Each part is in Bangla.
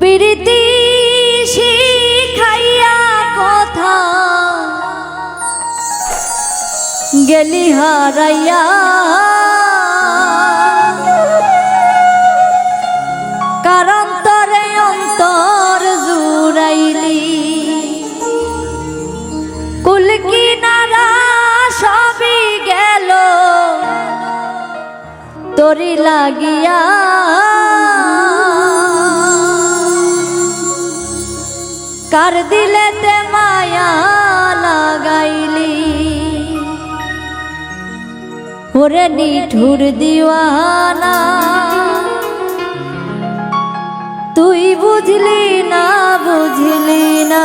প্রীতি শিখাইয়া কথা। গেলি হারাইয়া। কারণ তরে অন্তর জুড়াইলি। কুল কিনারা সবই গেল। তোরি লাগিয়া কার দিলেতে মায়া লাগাইলি। ওরে নিঠুর দিওয়ানা তুই বুঝলি না বুঝলি না।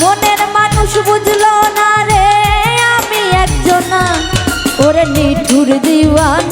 মনের মানুষ বুঝলো না রে আমি একজনা। ওরে নিঠুর দিওয়ানা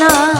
না